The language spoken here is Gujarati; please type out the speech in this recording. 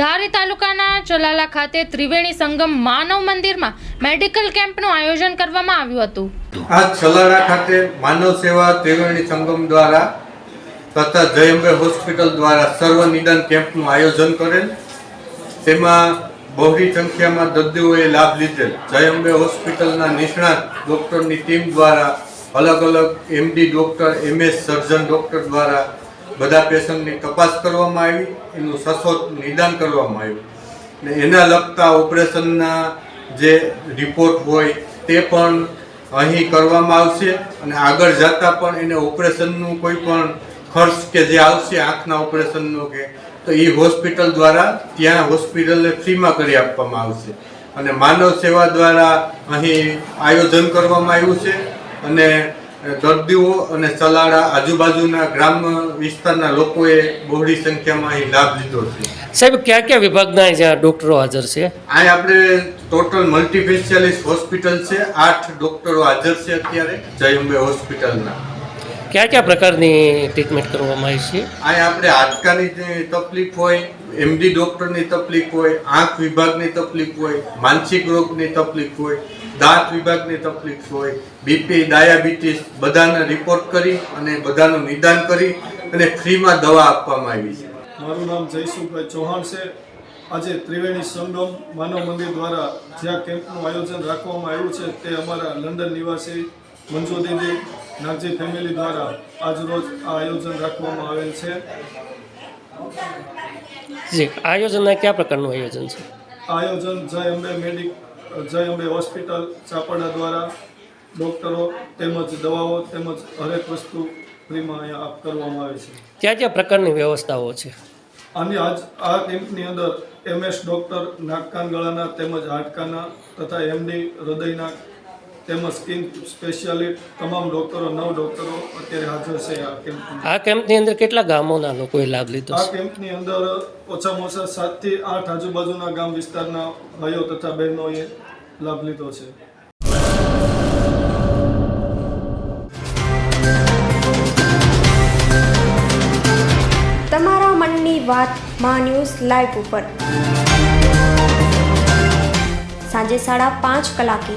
ધારી તાલુકાના ચલાલા ખાતે ત્રિવેણી સંગમ માનવ મંદિરમાં મેડિકલ કેમ્પનું આયોજન કરવામાં આવ્યું હતું. આ છલાડા ખાતે માનવ સેવા ત્રિવેણી સંગમ દ્વારા તથા જયંબે હોસ્પિટલ દ્વારા સર્વ નિદાન કેમ્પનું આયોજન કરેલ. તેમાં બહોળી સંખ્યામાં દર્દીઓએ લાભ લીધેલ. જયંબે હોસ્પિટલના નિષ્ણાત ડૉક્ટરની ટીમ દ્વારા અલગ અલગ MD doctor, MS, surgeon doctor દ્વારા બધા પેશન્ટની તપાસ કરવામાં આવી, એનું સચોટ નિદાન કરવામાં આવ્યું. ને એના લગતા ઓપરેશનના જે રિપોર્ટ હોય તે પણ અહીં કરવામાં આવશે અને આગળ જતાં પણ એને ઓપરેશનનું કોઈ પણ ખર્ચ કે જે આવશે આંખના ઓપરેશનનો કે, તો એ હોસ્પિટલ દ્વારા ત્યાં હોસ્પિટલને ફ્રીમાં કરી આપવામાં આવશે. અને માનવ સેવા દ્વારા અહીં આયોજન કરવામાં આવ્યું છે અને દર્દીઓ અને સલાડા આજુબાજુના ગ્રામ્ય વિસ્તારના લોકોએ બહોળી સંખ્યામાં અહીં લાભ લીધો છે. સાહેબ કયા કયા વિભાગના જ્યાં ડૉક્ટરો હાજર છે? અહીં આપણે ટોટલ મલ્ટીસ્પેશિયાલિસ્ટ હોસ્પિટલ છે. આઠ ડોક્ટરો હાજર છે અત્યારે જયંબે હોસ્પિટલના. કયા કયા પ્રકારની ટ્રીટમેન્ટ કરવામાં આવી છે? આ આપણે હાડકાની જે તકલીફ હોય એમડી ડોક્ટરની તકલીફ હોય આંખ વિભાગની તકલીફ હોય માનસિક રોગની તકલીફ હોય દાંત વિભાગની તકલીફ હોય બીપી ડાયાબિટીસ બધાના રિપોર્ટ કરી અને બધાનું નિદાન કરી અને ફ્રીમાં દવા આપવામાં આવી છે. મારું નામ જયસુભાઈ ચૌહાણ છે. આજે ત્રિવેણી સંગમ માનવ મંદિર દ્વારા જ્યાં કેમ્પનું આયોજન રાખવામાં આવ્યું છે તે અમારા લંડન નિવાસી મંજુ દીદી નાગજી ફેમિલી દ્વારા આજરોજ આ આયોજન રાખવામાં આવેલ છે. જી આયોજનના કયા પ્રકારનું આયોજન છે? આયોજન જય અંબે મેડિક જય અંબે હોસ્પિટલ ચાપડા દ્વારા ડૉક્ટરો તેમજ દવાઓ તેમજ હરેક વસ્તુ ફ્રીમાં અહીંયા આપ કરવામાં આવે છે. કયા કયા પ્રકારની વ્યવસ્થાઓ છે? અને આજ આ કેમ્પની અંદર એમએસ ડૉક્ટર નાક કાન ગળાના તેમજ હાડકાના તથા એમડી હૃદયના તેમજ સ્કિન સ્પેશિયાલિસ્ટ તમામ ડૉક્ટરો નવ ડોક્ટરો અત્યારે હાજર છે આ કેમ્પમાં. આ કેમ્પની અંદર કેટલા ગામોના લોકોએ લાભ લીધો આ કેમ્પની અંદર ઓછામાં ઓછા સાતથી આઠ આજુબાજુના ગામ વિસ્તારના ભાઈઓ તથા બહેનોએ લાભ લીધો છે. તમારા મનની વાત મા ન્યૂઝ લાઈવ ઉપર. સાંજે સાડા પાંચ કલાકે